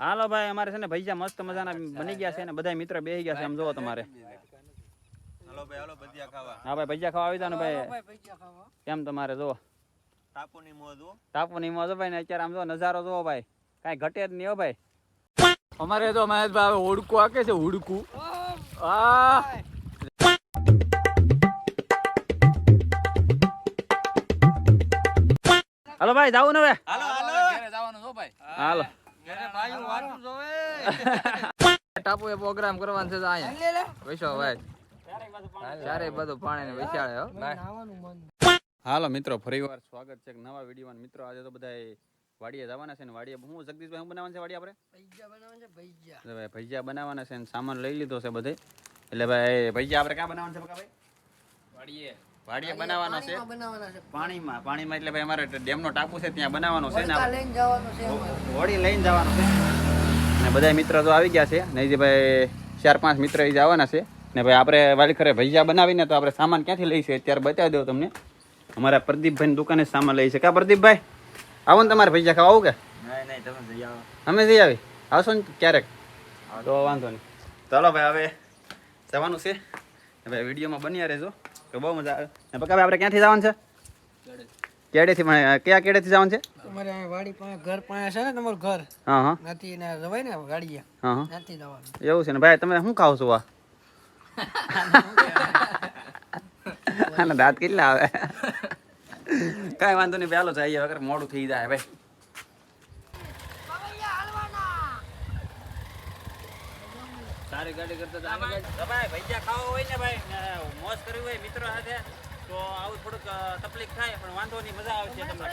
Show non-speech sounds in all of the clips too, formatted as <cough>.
હાલો ભાઈ અમારે છે ને ભૈયા મસ્ત મજાના બની ગયા છે ને બધા મિત્ર બેસી ગયા છે આમ જોવો તમારે. હાલો ભાઈ હાલો ભજીયા ખાવા. હા ભાઈ ભજીયા ખાવા આવી જાવ ને ભાઈ. કેમ તમારે જો ટાપુની મોજ હો. ટાપુ ની મોજો ભાઈ ને અત્યારે આમ જો નજારો જોવો ભાઈ. કાઈ ઘટે જ નહીં હો ભાઈ. અમારે તો મહેશભાઈ હવે હુડકું આકે છે હુડકું. આ. હાલો ભાઈ જાવું ને હવે. હાલો હાલો. જવાનું છો ભાઈ. હાલો. ટાપુ એ પ્રોગ્રામ કરવાનો છે અહીંયા. વૈશો ભાઈ ચારે બધું પાણી ને હાલો. મિત્રો ફરીવાર સ્વાગત છે એક નવા વિડીયોમાં. મિત્રો આજે તો બધા વાડીએ જવાના છે ને વાડીએ હું જગદીશભાઈ હું બનાવવાનું છે વાડી આપણે? એટલે ભાઈ ભજીયા બનાવવાના છે ને સામાન લઈ લીધો છે બધે. એટલે ભાઈ ભજીયા આપણે ક્યાં બનાવવાનું છે ભાઈ? વાડીએ. વાડીએ બનાવવાનો છે? પાણીમાં પાણીમાં? એટલે ભાઈ અમારે ડેમનો ટાપુ છે ત્યાં બનાવવાનો છે ને હોડી લઈને જવાનું છે ને બધા મિત્રો તો આવી ગયા છે. નહીં જે ભાઈ ચાર પાંચ મિત્ર એ આવવાના છે. ને ભાઈ આપણે વાલીખરે ભજીયા બનાવીને તો આપણે સામાન ક્યાંથી લઈશું અત્યારે બતાવી દઉં તમને. અમારા પ્રદીપભાઈની દુકાને સામાન લઈ છે. કા પ્રદીપભાઈ? આવો ને તમારે ભૈયા ખાવા આવું કે? અમે જઈ આવી. આવશો ને ક્યારેક? તો વાંધો નહીં. ચાલો ભાઈ હવે જવાનું છે. ભાઈ વિડીયોમાં બન્યા રહેજો. તો બહુ મજા આવે. ને પકા આપણે ક્યાંથી જવાનું છે? કેડેથી. પણ કયા કેડેથી જવાનું છે? તમારે વાડી પાસે ઘર પાસે છે ને તમારું ઘર? હા હા. નથી ને રવાય ને ગાડી હા હા. નથી જવાનું. એવું છે ને? ભાઈ તમે શું ખાવ છો આ? <laughs> આના દાંત કેટલા આવે? કાંઈ વાંધો નહીં પહેલો જઈએ વગર મોડું થઈ જાય ભાઈ. સારી ગાડી કરતા ભાઈ ભજીયા ખાવા હોય ને ભાઈ મોજ કરવી હોય મિત્રો સાથે તો આવું થોડુંક તકલીફ થાય પણ વાંધો નહીં મજા આવશે તમને.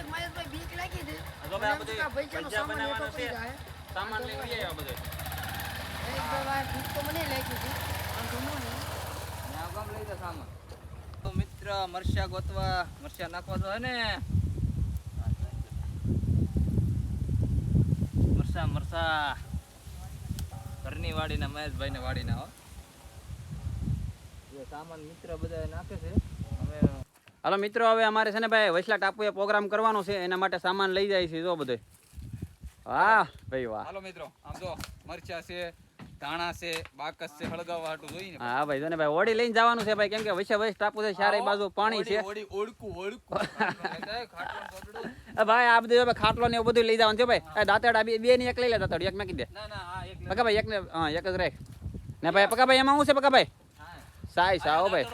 તો ભાઈ આ બધું ભજીયા બનાવવાનું છે. સામાન લઈ લઈએ આ બધું તો મિત્ર મરચા ગોતવા મરચા નાખવા તો હે ને? મરસા મરસા ઘરની વાડીના મહેશભાઈ ને વાડીના હો. જે સામાન મિત્ર બધા નાખે છે અમે હાલો મિત્રો હવે અમારે છે ને ભાઈ વૈસલા ટાપુએ પ્રોગ્રામ કરવાનો છે એના માટે સામાન લઈ જાય છે જો બધે. વાહ ભાઈ વાહ. હાલો મિત્રો આમ જો મરચા છે ધાણા છે બાકસ છે હળગાવવા હાટું જોઈને હા ભાઈ જો ને ભાઈ ઓડી લઈને જવાનું છે ભાઈ કેમ કે વૈસે વૈસ ટાપુ છે ચારે બાજુ પાણી છે. ઓડી ઓડકું ઓડકું. <laughs> ભાઈ આ બધું હવે ખાટલો ને એવું બધું લઈ જવાનું છે ભાઈ. આ દાંતડા બે બે ની એક લઈ લે દાંતડી એક મેકી દે. ના ના હા એક પકા ભાઈ એક ને હા એક જ રાખ. ને ભાઈ પકા ભાઈ એમાં શું છે પકા ભાઈ સાઈ સાઓ ભાઈ.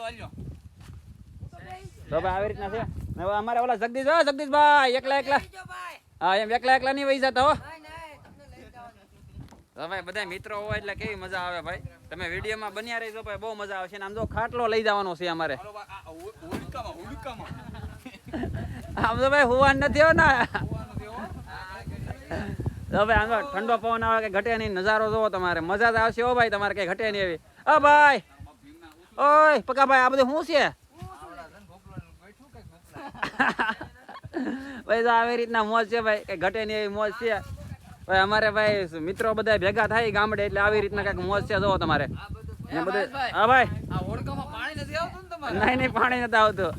તો ભાઈ આવી રીતના છે. ને અમારે ઓલા જગદીશ હો જગદીશભાઈ એકલા એકલા. હા એમ એકલા એકલા નહીં વહી જતા હો. તો ભાઈ બધા મિત્રો હોય એટલે કેવી મજા આવે ભાઈ. તમે વિડીયોમાં બન્યા રહીજો ભાઈ બહુ મજા આવશે ને આમ જો ખાટલો લઈ જવાનો છે અમારે. આમ તો ભાઈ હોવાન નથી હો ને. <laughs> ભાઈ આમ ઠંડો પવન આવે કે ઘટે નહીં નજારો જોવો તમારે. મજા જ આવશે હો ભાઈ તમારે કઈ ઘટે નહીં એવી. અ ભાઈ! ઓય પકા ભાઈ આ બધું શું છે? <laughs> ભાઈ તો આવી રીતના મોજ છે ભાઈ કઈ ઘટે નહીં એવી મોજ છે. ભાઈ અમારે ભાઈ મિત્રો બધા ભેગા થાય ગામડે એટલે આવી રીતના કંઈક મોજ છે જોવો તમારે. ને બધું હા ભાઈ. નહીં નહીં પાણી નથી આવતું.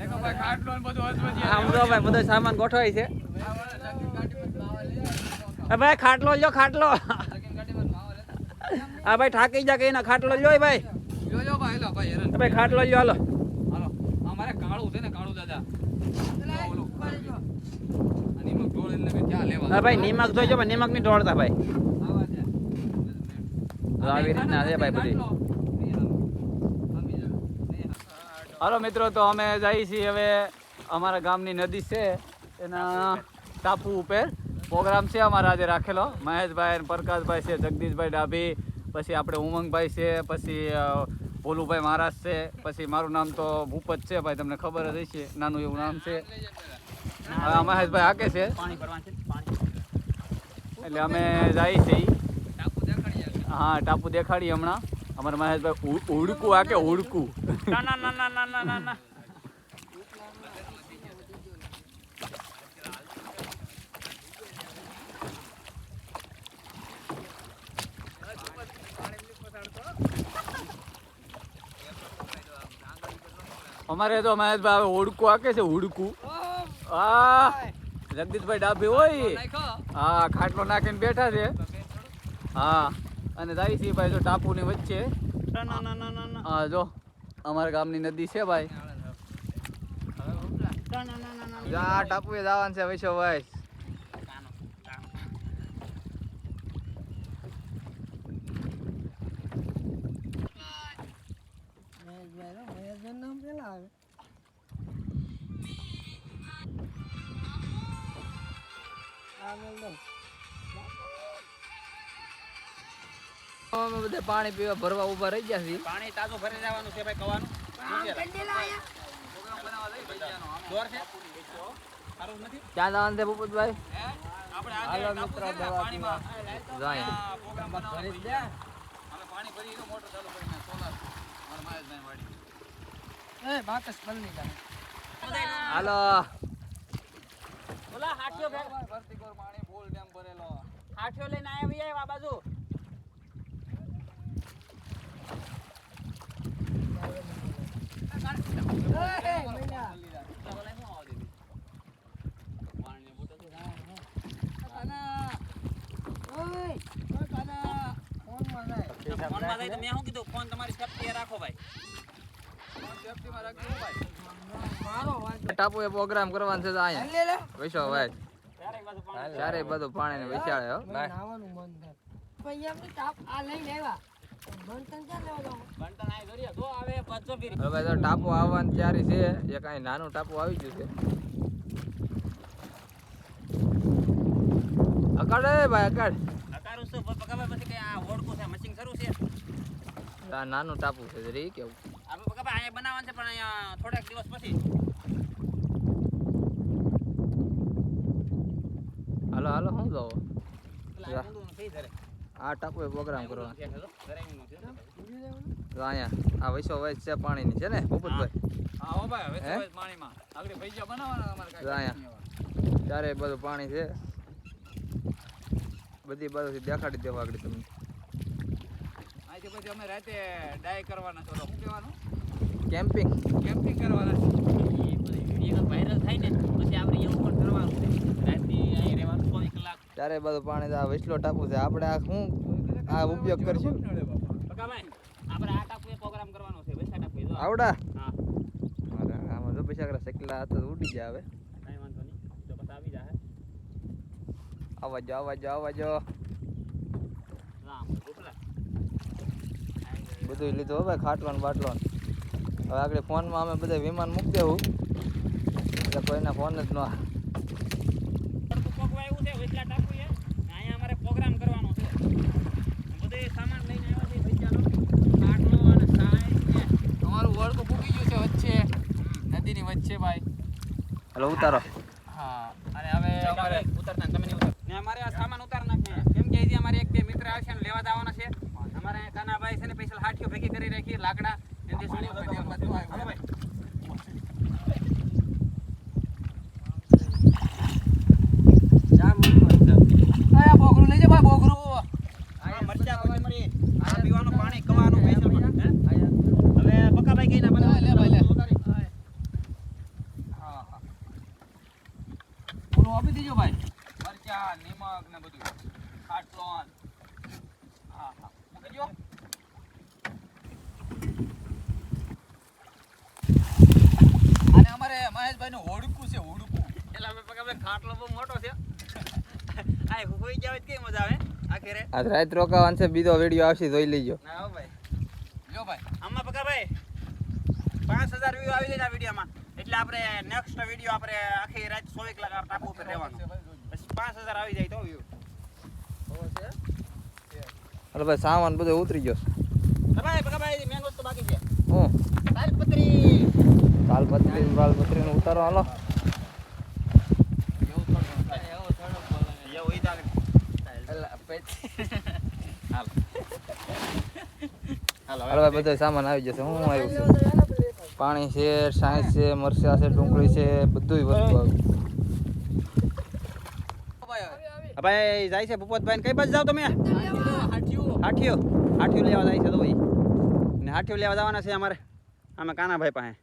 આમ જો ભાઈ બધો સામાન ગોઠવાય છે. આ ભાઈ ખાટલો લ્યો ખાટલો. આ ભાઈ થાકી જા કઈ ના ખાટલો લ્યો ભાઈ. જો જો ભાઈ લો ભાઈ હેરાન ભાઈ ખાટલો લ્યો હાલો. હાલો. અમારે કાળું છે ને કાળું દાદા. ઓલું. નિમક ઢોળ એટલે ક્યાં લેવા હા ભાઈ નિમક જોઈજો ભાઈ નિમકની ઢોળતા ભાઈ. આવા આવી રીતના છે ભાઈ બધી હાલો મિત્રો તો અમે જઈએ છીએ હવે અમારા ગામની નદી છે એના ટાપુ ઉપર. પ્રોગ્રામ છે અમારા આજે રાખેલો. મહેશભાઈ અને પ્રકાશભાઈ છે જગદીશભાઈ ડાભી પછી આપણે ઉમંગભાઈ છે પછી ભોલુભાઈ મહારાજ છે પછી મારું નામ તો ભૂપત છે ભાઈ તમને ખબર જ હશે નાનું એવું નામ છે. હવે મહેશભાઈ હાકે છે. છે એટલે અમે જઈએ છીએ હા ટાપુ દેખાડીએ હમણાં. અમારા મહેશભાઈ ઉડકું હાકે ઉડકું. ના ના ના ના ના ના. અમારે તો અમારે ઉડકું હાકે છે ઉડકું હા જગદીશભાઈ ડાભી હોય હા ખાટલો નાખીને બેઠા છે હા અને છે ભાઈ જો ટાપુની વચ્ચે હા જો અમારા ગામની નદી છે ભાઈ ટાપુ જવાનું છે વૈશો ભાઈ બધે પાણી પીવા ભરવા ઊભા રહી ગયા છે પાણી તાજું ભરી જવાનું છે ભાઈ કવાનું. ક્યાં જવાનું છે ભૂપતભાઈ? આપણે હાલો મિત્રો, ટાપુ છે ને, દવા પાણીમાં જાય. આ બનાવવાનો છે. અમે પાણી ભરી દીધું, મોટર ચાલુ કરીને સોલાર મારા મહેશભાઈ વાડી એ બાકસ બદલી જાય હાલો ઓલા હાથીઓ ભેગ ભરતી કોર પાણી ફૂલ ડેમ ભરેલો હાથીઓ લઈને આવી જાય આ બાજુ ફોનમાં જાય તો મેં શું કીધું ફોન તમારી સેફટી રાખો ભાઈ ટાપુએ પ્રોગ્રામ કરવાનો છે અહીંયા વૈશો ભાઈ. ચારે બધું પાણી ને વિચારે હો. નાવાનું મન થાય. પછી આપણે તાપ આ ક્યાં લેવા હવે તો ટાપુ આવવાની તૈયારી છે. એ કાંઈ નાનું ટાપુ આવી ગયું છે. અકાળ એ ભાઈ અકાળ. નાનું ટાપુ છે જરી કેવું. બનાવવાનું છે પણ થોડાક દિવસ પછી. હાલો હાલો શું જોવો આ ટાપુએ પ્રોગ્રામ કરવાનો. તો અહીંયા આ વૈસો વૈસ છે પાણીની છે ને ભૂપતભાઈ? હા. ભાઈ પાણીમાં. આગળ પૈસા બનાવવાના અમારે તો અહીંયા ચારે બધું પાણી છે. બધી બાજુથી દેખાડી દેવા આગળ તમને. અમે રાતે ડાય કરવાના છો. શું કહેવાનું? કેમ્પિંગ. કેમ્પિંગ કરવાના છે. વીડિયો વાયરલ થાય ને પછી આપણે એવું પણ કરવાનું છે. રાતથી અહીં રહેવાનું કલાક બધું પાણી આ વૈસલો ટાપુ છે. આપણે આ શું આ ઉપયોગ કરશું? આપણે આ ટાપુએ પ્રોગ્રામ કરવાનો છે આવડા હા અરે આમાં જો પૈસા કરા ઉડી જાય હવે. કાંઈ વાંધો નહીં જો આવી જાય આવવા જો આવવા જો. આવવા જો રામ બધું લીધું હવે ખાટવાનું બાટવાનું હવે આગળ ફોનમાં અમે બધા વિમાન મૂકી દેવું. એટલે કોઈના ફોન જ ન આવે. પકવા એવું છે વૈસલા ટાપુએ અહીંયા અમારે પ્રોગ્રામ કરવાનો છે બધે સામાન લઈને આવ્યા છે ભૈયાનો ખાટલો અને સાય ને અમારું વળકું પૂકી ગયું છે વચ્ચે વચ્ચે ભાઈ. હલો ઉતારો. હા અને હવે અમારે ઉતરતા તમે નહીં ઉતર ને અમારે આ સામાન ઉતાર નાખે કેમ કે હજી અમારે એક બે મિત્ર આવશે ને લેવા જવાના છે. અમારે કાનાભાઈ છે ને પૈસા હાથીઓ ભેગી કરી રાખી લાકડા એનાથી શું હાલો ભાઈ આયા બોકરું લઈ જા ભાઈ બોકરું આ મરચા કોથમરી આ પીવાનું પાણી કવાનું સ્પેશિયલ હે હવે પક્કાભાઈ કઈ ના બનાવે લે ભાઈ લે હા હા બોલો આપી દેજો ભાઈ મરચા નિમક ને બધું ખાટલો હા હા મૂકી દ્યો. અને અમારે મહેશભાઈ નું હોડકું છે હોડકું એટલે અમે પક્કાભાઈ ખાટલો બહુ મોટો છે આ હોઈ જાવ કેવી મજા આખરે આજ રાત રોકાવાનું છે બીજો વીડિયો આવશે જોઈ લેજો. ના હો ભાઈ. જો ભાઈ. આમાં પકા પાંચ હજાર વ્યૂ આવી જાય વિડીયોમાં. એટલે આપણે નેક્સ્ટ વીડિયો આપણે આખી રાત 100 કલાક આ ટાપુ ઉપર રહેવાનું. પછી પાંચ હજાર આવી જાય તો વ્યૂ અરે ભાઈ સામાન બધો ઉતરી ગયો ભાઈ પક્કાભાઈ મેન વસ્તુ બાકી છે. હું? તાલપત્રી તાલપત્રી તાલપત્રીનો ઉતારો હાલો. એવું ઈ એવું ઈ અરે ભાઈ બધો સામાન આવી જશે હું આવ્યું છે. પાણી છે સાયન્સ છે મરચા છે ડુંગળી છે બધું વસ્તુ આવી. ભાઈ જાય છે ભૂપતભાઈ કઈ બાજુ જાવ તમે? હાઠીઓ હાઠીઓ લેવા જાય છે તો ભાઈ. ને હાઠીઓ લેવા જવાના છે અમારે. અમે કાનાભાઈ પાસે?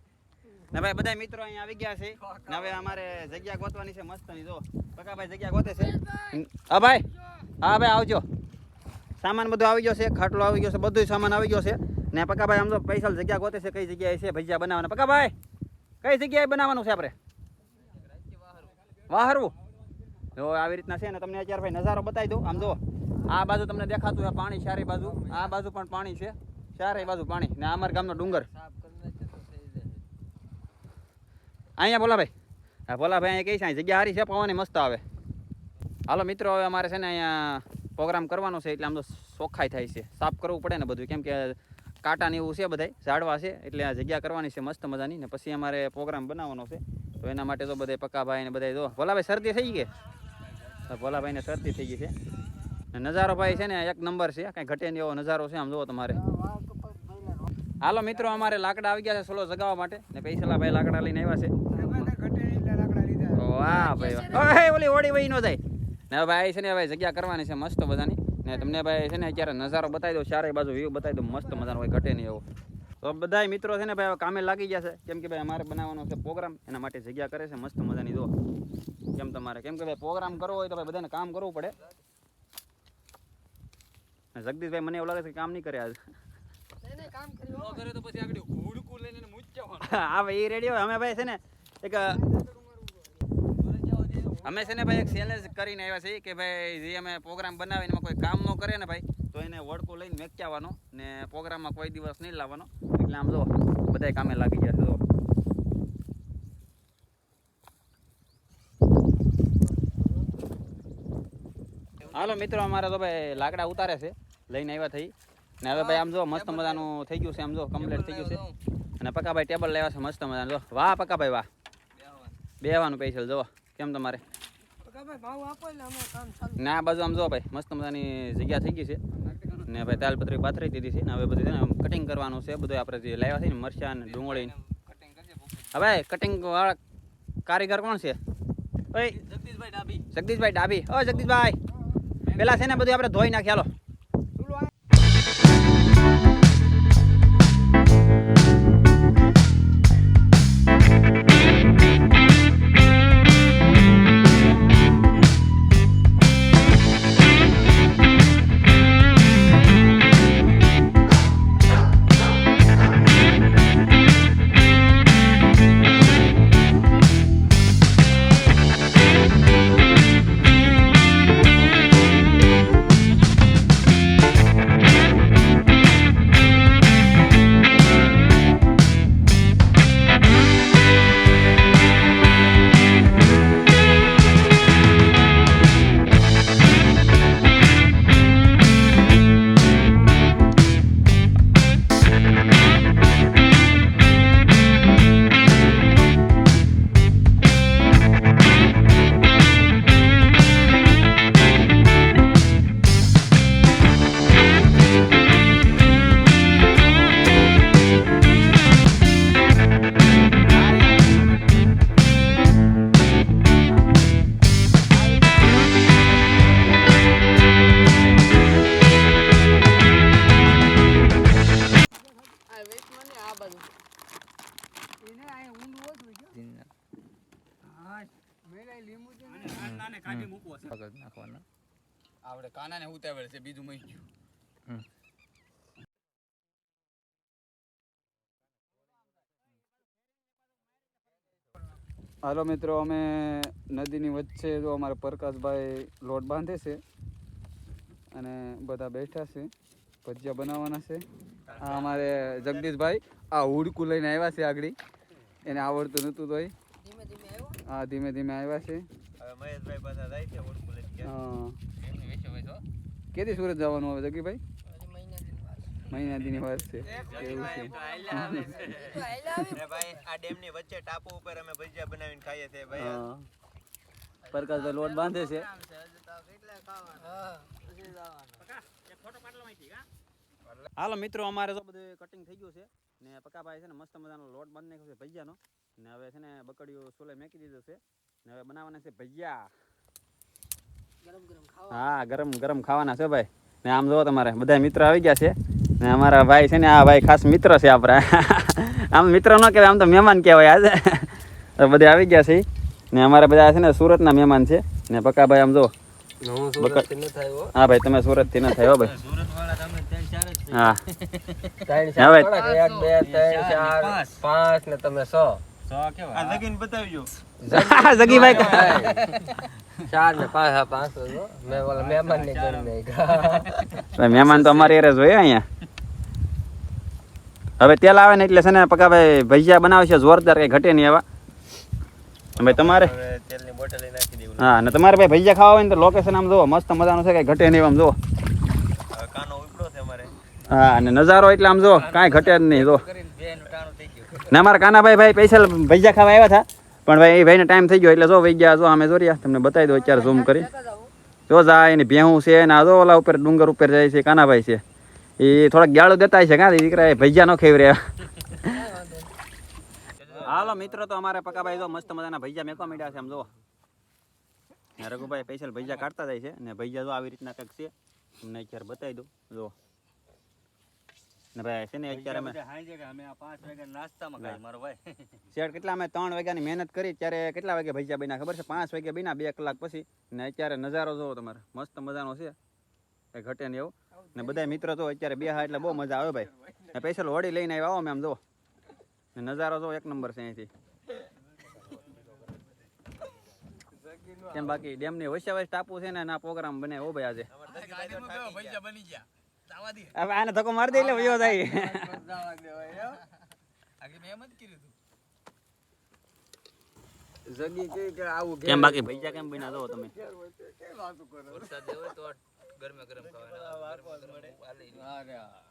ને ભાઈ બધા મિત્રો અહીંયા આવી ગયા છે. ને હવે અમારે જગ્યા ગોતવાની છે મસ્તની જો. પકાભાઈ જગ્યા ગોતે છે. હા ભાઈ. હા ભાઈ આવજો. સામાન બધો આવી ગયો છે, ખાટલો આવી ગયો છે બધું સામાન આવી ગયો છે. ને પકાભાઈ આમ તો પૈસા જગ્યા ગોતે છે, કઈ જગ્યાએ છે, ભજીયા બનાવવાના. પકાભાઈ કઈ જગ્યાએ બનાવવાનું છે આપણે? વાહરવું. જો, આવી રીતના છે ને, તમને અત્યારે ભાઈ નજારો બતાવી દઉં. આમ જો, આ બાજુ તમને દેખાતું છે પાણી ચારે બાજુ. આ બાજુ પણ પાણી છે ચારે બાજુ પાણી. ને અમારા ગામનો ડુંગર. અહીંયા બોલા ભાઈ. હા બોલા ભાઈ, અહીંયા કઈ છે? જગ્યા સારી છે, પવાની મસ્ત આવે. હાલો મિત્રો, હવે અમારે છે ને અહીંયા પ્રોગ્રામ કરવાનો છે એટલે આમ તો ચોખ્ખાઈ થાય છે. સાફ કરવું પડે ને બધું. કેમ કે કાંટા ને એવું છે બધાય ઝાડવા છે એટલે આ જગ્યા કરવાની છે મસ્ત મજાની. ને પછી અમારે પ્રોગ્રામ બનાવવાનો છે. તો એના માટે તો બધા પક્કાભાઈ ને બધા જો ભોલાભાઈ શરદી થઈ ગઈ તો ભોલાભાઈને શરદી થઈ ગઈ છે. ને નજારો ભાઈ છે ને એક નંબર છે. કાંઈ ઘટે એવો નજારો છે. આમ જુઓ તમારે. હાલો મિત્રો અમારે લાકડા આવી ગયા છે સોલો જગાવવા માટે. ને પૈસા ભાઈ લાકડા લઈને આવ્યા છે. વાહ ભાઈ ઓલી ઓડી વહી નો જાય. ને ભાઈ છે ને ભાઈ જગ્યા કરવાની છે મસ્ત બધાની. ને તમને ભાઈ છે ને અત્યારે નજારો બતાવી દો ચારે બાજુ વ્યૂ બતાવી દો મસ્ત મજાનો હોય ઘટે નહીં એવો. તો બધા મિત્રો છે ને ભાઈ કામે લાગી ગયા છે. કેમ કે ભાઈ અમારે બનાવવાનો છે પ્રોગ્રામ એના માટે જગ્યા કરે છે મસ્ત મજાની દો કેમ તમારે? કેમ કે ભાઈ પ્રોગ્રામ કરવો હોય તો ભાઈ બધાને કામ કરવું પડે. જગદીશભાઈ મને એવું લાગે છે કે કામ નહીં કરે આજ. હા ભાઈ એ રેડિયો અમે ભાઈ છે ને એક અમે છે ને ભાઈ એક ચેલેન્જ કરીને આવ્યા છીએ કે ભાઈ જે અમે પ્રોગ્રામ બનાવીને એમાં કોઈ કામ ન કરે ને ભાઈ તો એને વડકો લઈને મેક્યાવાનો ને પ્રોગ્રામમાં કોઈ દિવસ નહીં લાવવાનો. એટલે આમ જો બધાય કામે લાગી ગયા છે જો. હાલો મિત્રો અમારે તો ભાઈ લાકડા ઉતારે છે લઈને આવ્યા થઈ. ને હવે ભાઈ આમ જો મસ્ત મજાનું થઈ ગયું છે આમ જો કમ્પ્લીટ થઈ ગયું છે. અને પકાભાઈ ટેબલ લેવા છે મસ્ત મજાનું. જો વાહ પકાભાઈ વાહ. બેહવાનું પૈસા જો. કેમ તમારે? ને બાજુ આમ જો ભાઈ મસ્ત મજાની જગ્યા થઈ ગઈ છે. ને ભાઈ તાલપત્રી પાથરી દીધી છે. ને હવે બધું છે ને કટિંગ કરવાનું છે. બધું આપણે જે લાવ્યા છે ને મરચા ને ડુંગળી હવે કટિંગ વાળા કારીગર કોણ છે? ભાઈ જગદીશભાઈ ડાબી. જગદીશભાઈ ડાબી. ઓ જગદીશભાઈ. પેલા છે ને બધું આપણે ધોઈ નાખી હાલો. છે બીજું મહી ગયું. હાલો મિત્રો અમે નદીની વચ્ચે જો અમારા પ્રકાશભાઈ લોટ બાંધે છે અને બધા બેઠા છે ભજીયા બનાવવાના છે. આ અમારે જગદીશભાઈ આ હુડકું લઈને આવ્યા છે આગળ. એને આવડતું નહોતું તોય. હા ધીમે ધીમે ધીમે આવ્યા છે. હવે મહેશભાઈ પાછા જાય છે ઓળખું લઈને ગયા. હા કેદી સુરત જવાનું આવે જગી ભાઈ મહિના દિન વાત છે. એવું છે. તો હાલ્યા આવી. અરે ભાઈ આ ડેમની વચ્ચે ટાપુ ઉપર અમે ભજીયા બનાવીને ખાઈએ ભાઈ. પ્રકાશભાઈ લોટ બાંધે છે. હા. પછી જવાનું. હાલો મિત્રો અમારે તો બધું કટિંગ થઈ ગયું છે ને પકાભાઈ છે ને મસ્ત મજાનો લોટ બાંધી નાખ્યો છે ભજીયાનો. ને હવે છે ને બકડીઓ સોલે મેકી દીધો છે. ને હવે બનાવવાના છે ભજીયા. હા ગરમ ગરમ ખાવાના છે ભાઈ. ને આમ જોવો તમારે બધા મિત્ર આવી ગયા છે. ને અમારા ભાઈ છે ને આ ભાઈ ખાસ મિત્ર છે આપણા. <laughs> આમ મિત્ર ન કહેવાય આમ તો મહેમાન કહેવાય આજે. <laughs> બધા આવી ગયા છે. ને અમારા બધા છે ને સુરતના મહેમાન છે. ને પકાભાઈ આમ જો. હું ભાઈ તમે સુરતથી ના થાય ભાઈ છે. હા. ચાર પાંચ. પાંચ ને તમે સો. <laughs> <laughs> <laughs> મહેમાન તો અમારે એરે જોઈએ અહીંયા. હવે તેલ આવે ને એટલે છે ને પકા ભાઈ ભજીયા બનાવશે જોરદાર કઈ ઘટે નહીં એવા ભાઈ તમારે? હવે તેલની બોટલ નાખી દેવું. હા ને તમારે ભાઈ ભજીયા ખાવા હોય ને તો લોકેશન આમ જુઓ મસ્ત મજાનું છે કઈ ઘટે નહીં આમ જુઓ હવે કાનો ઉપડો છે અમારે. હા અને નજારો એટલે આમ જુઓ કાંઈ ઘટે જ નહીં જો કરીને બેન ટાણું થઈ ગયું ને મારા કાનાભાઈ ભાઈ પૈસા ભજીયા ખાવા આવ્યા હતા. પણ ભાઈ, એ ભાઈને ટાઈમ થઈ ગયો એટલે જો વહી ગયા, જો અમે જોરિયા. તમને બતાવી દો અત્યારે ઝૂમ કરી. જો જાય એની ભેહું છે ને આ જો ઓલા ઉપર, ડુંગર ઉપર જાય છે, કાનાભાઈ છે. એ થોડાક ગાળો દેતા છે કાં દીકરા, એ ભજીયા નો ખેવી રહ્યા. હાલો મિત્રો, તો અમારે પકાભાઈ જો મસ્ત મજાના ભજીયા મેકવા માંડ્યા છે આમ જો. રઘુભાઈ પૈસા ભજીયા કાઢતા જાય છે. ને ભજીયા જો આવી રીતના કંઈક છે, તમને અત્યારે બતાવી દઉં. જો. ને ભાઈ છે ને અત્યારે અમે શેઠ કેટલા અમે ત્રણ વાગ્યાની મહેનત કરી ત્યારે કેટલા વાગે ભજીયા બન્યા ખબર છે? પાંચ વાગે બન્યા બે કલાક પછી. ને અત્યારે નજારો જોવો તમારે. મસ્ત મજાનો છે. ઘટે નહીં એવું. ને બધા મિત્રો તો અત્યારે બે હા એટલે બહુ મજા આવે ભાઈ. ને સ્પેશિયલ હોડી લઈને આવ્યા આવો મેં આમ જો ને નજારો જો એક નંબર છે અહીંથી. કેમ બાકી ડેમની વૈશ્યા ટાપુ છે ને પ્રોગ્રામ બને ઓ ભાઈ આજે. હવે આને ધક્કો મારી દે એટલે વયો જાય. જગી કે કે આવું કેમ બાકી? ભૈયા કેમ બન્યા દો તમે? હાલો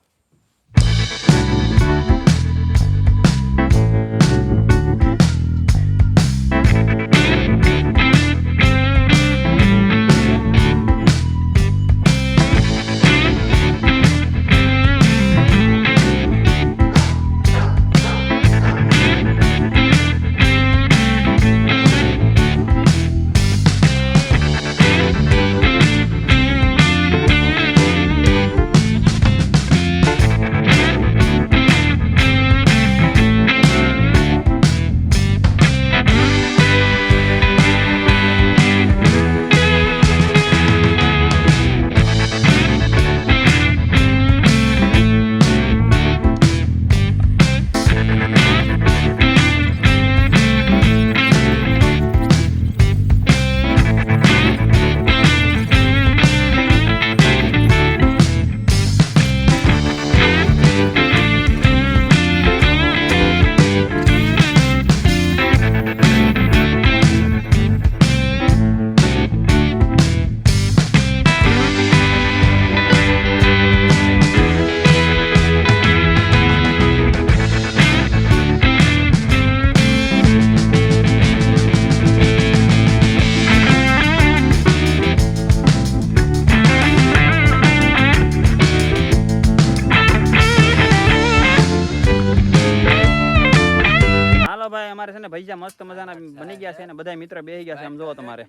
મસ્ત મજાના બની ગયા છે ને બધા મિત્ર બેસી ગયા છે એમ જોવો તમારે.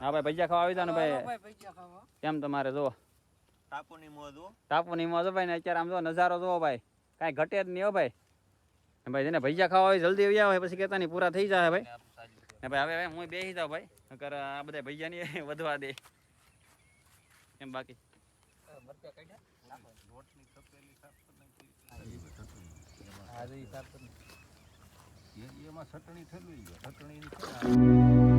હા ભાઈ ભજીયા ખાવા આવી જાવ ને ભાઈ. કેમ તમારે જોવો ટાપુની મોજો ટાપુની મોજો ભાઈ ને અત્યારે આમ જો નજારો જોવો ભાઈ. કાઈ ઘટે જ નહીં હો ભાઈ. ભાઈ જેને ભજીયા ખાવા હોય જલ્દી આવી આવે પછી કેતા નહીં પૂરા થઈ જાય ભાઈ. ને ભાઈ હવે હું બેસી જાઉં ભાઈ. નકર આ બધા ભજીયાની વધવા દે. એમ બાકી? મરચા કાઢ્યા? રોટલી તપેલી સાફ કરી નાખી એમાં ચટણી થયેલી ચટણી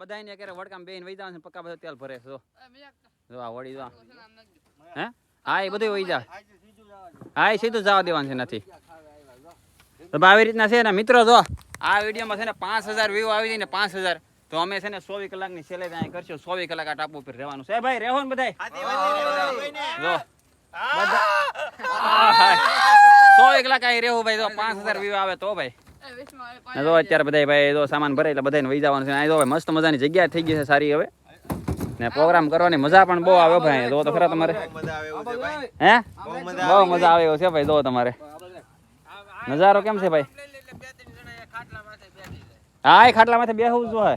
બધાને અત્યારે વડકામ બેન વહી જવાનું પક્કા બધા તેલ ભરે છે જો. જો આ વળી જો હે? હા એ બધું વહી જા. હા એ સીધું જવા દેવાનું છે નથી તો ભાઈ આવી રીતના છે ને મિત્રો જો. આ વિડીયોમાં છે ને પાંચ હજાર વ્યૂ આવી જાય ને પાંચ હજાર. તો અમે છે ને ચોવીસ કલાકની સેલેરી અહીંયા કરશું. ચોવીસ કલાક આ ટાપુ ઉપર રહેવાનું છે. ભાઈ રહેવું ને રહેવાનું જો. ચોવીસ કલાક અહીં રહેવું ભાઈ જો. પાંચ હજાર વ્યૂ આવે તો ભાઈ. જો અત્યારે બધા ભાઈ જો સામાન ભરે એટલે બધાને વહી જવાનું છે. અહીં જો મસ્ત મજાની જગ્યા થઈ ગઈ છે સારી હવે. ને પ્રોગ્રામ કરવાની મજા પણ બહુ આવે ભાઈ. જો તો ખરા તમારે. હે? બહુ મજા આવે એવું છે ભાઈ જો તમારે. નજારો કેમ છે ભાઈ? હા એ ખાટલા માથે બેહવું જો હવે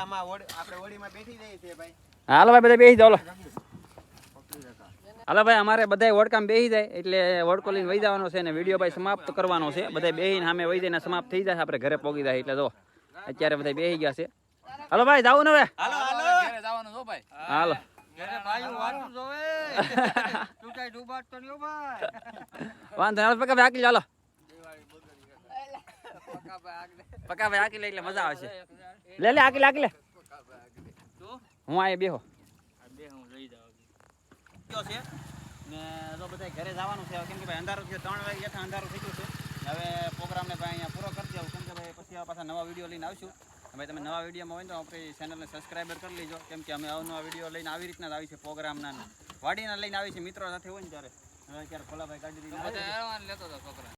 આમાં આપણે ઓડીમાં બેઠી જઈએ છીએ ભાઈ. હાલો ભાઈ બધા બેસી જાઓ હાલો ભાઈ અમારે બધા વડકામ બેસી જાય એટલે વડકો લઈને વહી જવાનો છે ને વીડિયો ભાઈ સમાપ્ત કરવાનો છે. બધા બેહીને સામે વહી જાય સમાપ્ત થઈ જાય આપણે ઘરે પોગી જાય એટલે જો અત્યારે બધા બેસી ગયા છે. હાલો ભાઈ જાવું ને હવે. હાલો હાલો. ઘરે જવાનું છો ભાઈ. હાલો. <laughs> વાંધો પક્કા ભાઈ આકી લો, હાલો ભાઈ આકી લે એટલે મજા આવશે લે લે આકી લે આકી લે. હું આયા બેહો. ગયો છે. ને જો બધા ઘરે જવાનું છે કેમ કે ભાઈ અંધારું થયું ત્રણ વાગે હેઠા અંધારું થઈ ગયું છે. હવે પ્રોગ્રામને ભાઈ અહીંયા પૂરો કરી દઉં કેમ કે ભાઈ પછી પાછા નવા વીડિયો લઈને આવશું. ભાઈ તમે નવા વિડીયોમાં હોય ને તો આપણી ચેનલને સબસ્ક્રાઈબર કરી લેજો. કેમ કે અમે અવનવા વીડિયો લઈને આવી રીતના જ આવી છે પ્રોગ્રામના. વાડીના લઈને આવી છે મિત્રો સાથે હોય ને ત્યારે. હવે અત્યારે ભોલાભાઈ ગાડી લઈને લેતો હતો છોકરા